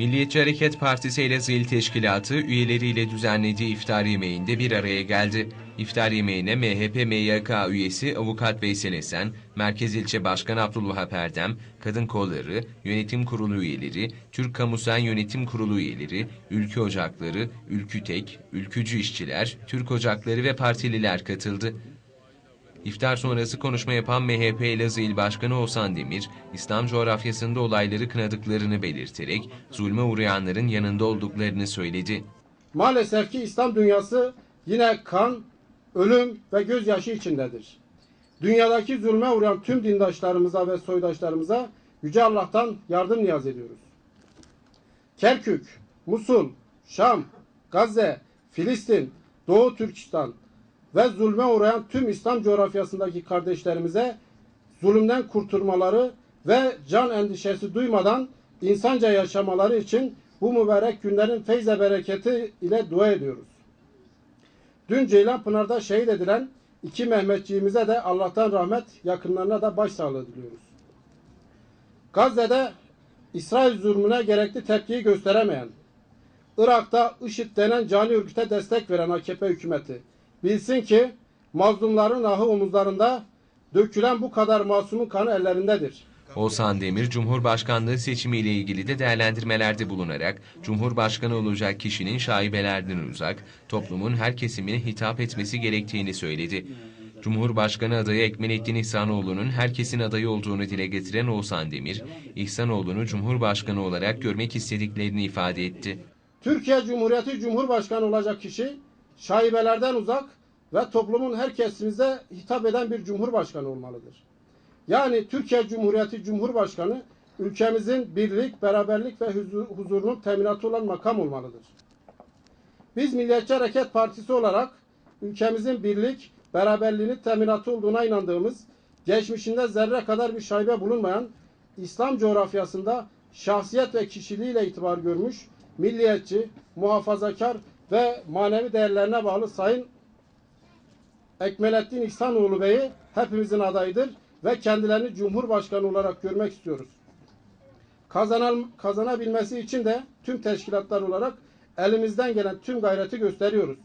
Milliyetçi Hareket Partisi Elazığ İl Teşkilatı üyeleriyle düzenlediği iftar yemeğinde bir araya geldi. İftar yemeğine MHP MYK üyesi Avukat Veysel Esen, Merkez İlçe Başkanı Abdülvahap Erdem, Kadın Kolları, Yönetim Kurulu üyeleri, Türk Kamusen Yönetim Kurulu üyeleri, Ülkü Ocakları, Ülkü Tek, Ülkücü İşçiler, Türk Ocakları ve partililer katıldı. İftar sonrası konuşma yapan MHP Elazığ İl Başkanı Oğuzhan Demir, İslam coğrafyasında olayları kınadıklarını belirterek zulme uğrayanların yanında olduklarını söyledi. Maalesef ki İslam dünyası yine kan, ölüm ve gözyaşı içindedir. Dünyadaki zulme uğrayan tüm dindaşlarımıza ve soydaşlarımıza Yüce Allah'tan yardım niyaz ediyoruz. Kerkük, Musul, Şam, Gazze, Filistin, Doğu Türkistan ve zulme uğrayan tüm İslam coğrafyasındaki kardeşlerimize zulümden kurtulmaları ve can endişesi duymadan insanca yaşamaları için bu mübarek günlerin feyze bereketi ile dua ediyoruz. Dün Ceylanpınar'da şehit edilen iki Mehmetçiğimize de Allah'tan rahmet, yakınlarına da başsağlığı diliyoruz. Gazze'de İsrail zulmüne gerekli tepkiyi gösteremeyen, Irak'ta IŞİD denen cani örgüte destek veren AKP hükümeti bilsin ki mazlumların ahı omuzlarında dökülen bu kadar masumun kanı ellerindedir. Oğuzhan Demir, Cumhurbaşkanlığı seçimiyle ilgili de değerlendirmelerde bulunarak, Cumhurbaşkanı olacak kişinin şaibelerden uzak, toplumun her kesimine hitap etmesi gerektiğini söyledi. Cumhurbaşkanı adayı Ekmelettin İhsanoğlu'nun herkesin adayı olduğunu dile getiren Oğuzhan Demir, İhsanoğlu'nu Cumhurbaşkanı olarak görmek istediklerini ifade etti. Türkiye Cumhuriyeti Cumhurbaşkanı olacak kişi şaibelerden uzak ve toplumun her kesimimize hitap eden bir cumhurbaşkanı olmalıdır. Yani Türkiye Cumhuriyeti Cumhurbaşkanı ülkemizin birlik, beraberlik ve huzu- huzurunun teminatı olan makam olmalıdır. Biz Milliyetçi Hareket Partisi olarak ülkemizin birlik, beraberliğini teminatı olduğuna inandığımız, geçmişinde zerre kadar bir şaibe bulunmayan, İslam coğrafyasında şahsiyet ve kişiliğiyle itibar görmüş, milliyetçi, muhafazakar ve manevi değerlerine bağlı Sayın Ekmelettin İhsanoğlu Bey'i hepimizin adayıdır ve kendilerini Cumhurbaşkanı olarak görmek istiyoruz. Kazanal, kazanabilmesi için de tüm teşkilatlar olarak elimizden gelen tüm gayreti gösteriyoruz.